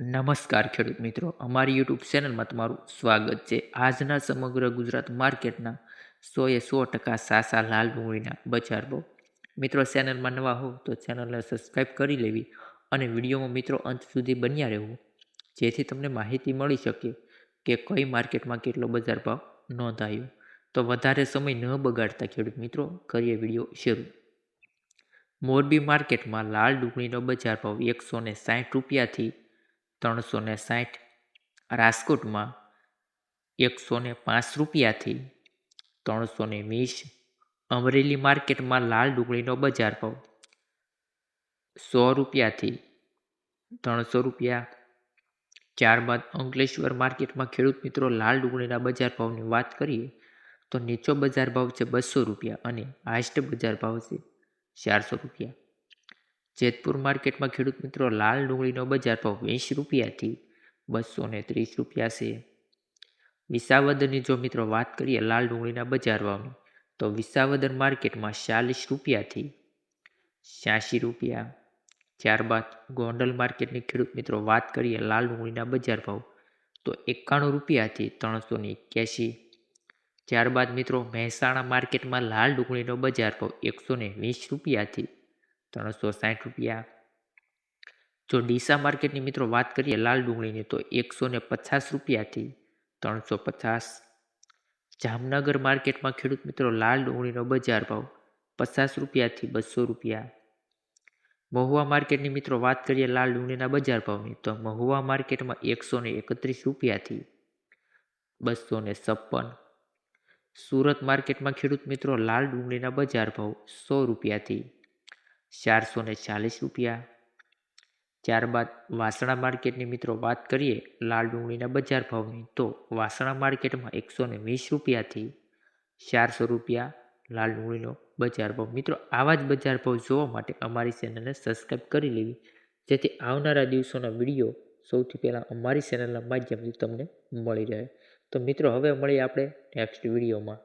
નમસ્કાર ખેડૂત મિત્રો, અમારી યુટ્યુબ ચેનલમાં તમારું સ્વાગત છે. આજના સમગ્ર ગુજરાત માર્કેટના સોએ સો ટકા સાસા લાલ ડુંગળીના બજાર ભાવ. મિત્રો, ચેનલમાં નવા હો તો ચેનલને સબસ્ક્રાઈબ કરી લેવી અને વિડીયોમાં મિત્રો અંત સુધી બન્યા રહેવું, જેથી તમને માહિતી મળી શકે કે કઈ માર્કેટમાં કેટલો બજાર ભાવ નોંધાયો. તો વધારે સમય ન બગાડતા ખેડૂત મિત્રો, કરીએ વીડિયો શરૂ. મોરબી માર્કેટમાં લાલ ડુંગળીનો બજાર ભાવ એકસો ને સાઠ રૂપિયાથી ત્રણસો ને સાઠ રાજકોટમાં એકસો ને પાંચ રૂપિયાથી ત્રણસો ને વીસ અમરેલી માર્કેટમાં લાલ ડુંગળીનો બજાર ભાવ સો રૂપિયાથી ત્રણસો રૂપિયા. ત્યારબાદ અંકલેશ્વર માર્કેટમાં ખેડૂત મિત્રો લાલ ડુંગળીના બજાર ભાવની વાત કરીએ તો નીચો બજાર ભાવ છે બસો રૂપિયા અને હાઈસ્ટ બજાર ભાવ છે ચારસો રૂપિયા. જેતપુર માર્કેટમાં ખેડૂત મિત્રો લાલ ડુંગળીનો બજાર ભાવ વીસ રૂપિયાથી બસો ને ત્રીસ રૂપિયા છે. વિસાવદરની જો મિત્રો વાત કરીએ લાલ ડુંગળીના બજાર ભાવની, તો વિસાવદર માર્કેટમાં ચાલીસ રૂપિયાથી છ્યાસી રૂપિયા. ત્યારબાદ ગોંડલ માર્કેટની ખેડૂત મિત્રો વાત કરીએ લાલ ડુંગળીના બજાર ભાવ, તો એકાણું રૂપિયાથી ત્રણસો ને એક્યાસી. ત્યારબાદ મિત્રો મહેસાણા માર્કેટમાં લાલ ડુંગળીનો બજાર ભાવ એકસો ને વીસ રૂપિયાથી ત્રણસો સાઠ રૂપિયા. જો ડીસા માર્કેટની મિત્રો વાત કરીએ લાલ ડુંગળીની, તો એકસો ને પચાસ રૂપિયાથી ત્રણસો પચાસ. જામનગર માર્કેટમાં ખેડૂત મિત્રો લાલ ડુંગળીનો બજાર ભાવ પચાસ રૂપિયાથી બસો રૂપિયા. મહુવા માર્કેટની મિત્રો વાત કરીએ લાલ ડુંગળીના બજાર ભાવની, તો મહુવા માર્કેટમાં એકસો ને એકત્રીસ રૂપિયાથી બસો ને છપ્પન. સુરત માર્કેટમાં ખેડૂત મિત્રો લાલ ડુંગળીના બજાર ભાવ સો રૂપિયાથી ચારસો ને ચાલીસ રૂપિયા. ત્યારબાદ વાસણા માર્કેટની મિત્રો વાત કરીએ લાલ ડુંગળીના બજાર ભાવની, તો વાસણા માર્કેટમાં એકસો ને વીસ રૂપિયાથી ચારસો રૂપિયા લાલ ડુંગળીનો બજાર ભાવ. મિત્રો, આવા જ બજાર ભાવ જોવા માટે અમારી ચેનલને સબસ્ક્રાઈબ કરી લેવી. જેથી આવનારા દિવસોના વીડિયો સૌથી પહેલાં અમારી ચેનલના માધ્યમથી તમને મળી રહે. તો મિત્રો, હવે મળીએ આપણે નેક્સ્ટ વિડીયોમાં.